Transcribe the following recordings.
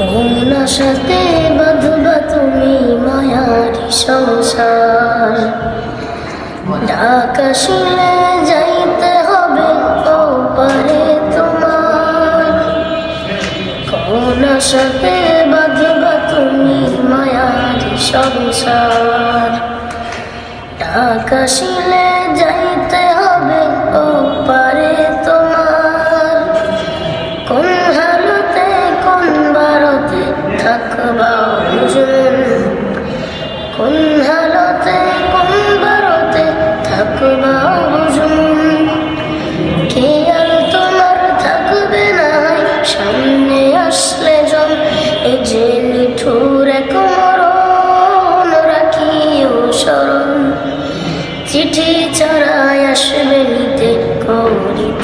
কোন সাথে বাঁধবা তুমি মায়ারি সংসার? ঢাকা শিলে যাইতে হবে ও পারে তোমার। কোন সাথে বাঁধবা তুমি মায়ারি সংসার? ঢাকা শিলে যাইতে হবে ও পারে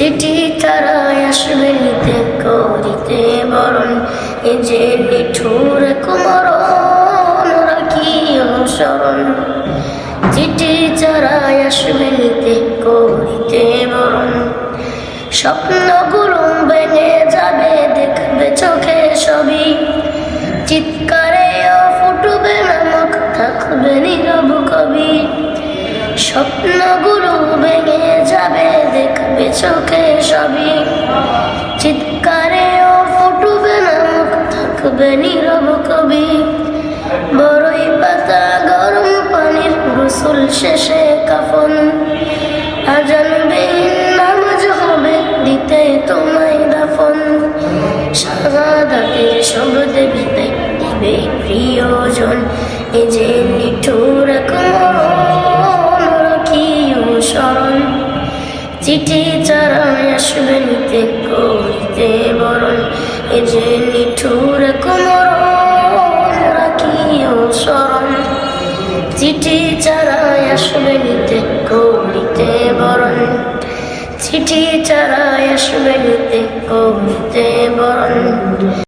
চিঠি তারায় আসবে নিতে করিতে বরণ। এ যে নিঠুর কুমর রাখি অনুসরণ? চিঠি চারায় আসবে নিতে করিতে বরণ। স্বপ্নগুলো স্বপ্নগুলো ভেঙে যাবে, দেখবে চোখে সবই। চিৎকারে ও ফুটবে নামক থাকবে নীরব কবি। বড়ই পাতা গরম পানির গোসল শেষে কাফন। আজানবিহীন নামাজ হবে, দিতে তোমায় দাফন। শাহাদাতের শব্দে বিদায় দিবে প্রিয়জন এ যে নিঠুর যে নিঠুর এক মরণ রাখিও স্মরণ চিঠি চারায় আসবে নিতে করিতে বরণ চিঠি চারায় আসবে নিতে করিতে বরণ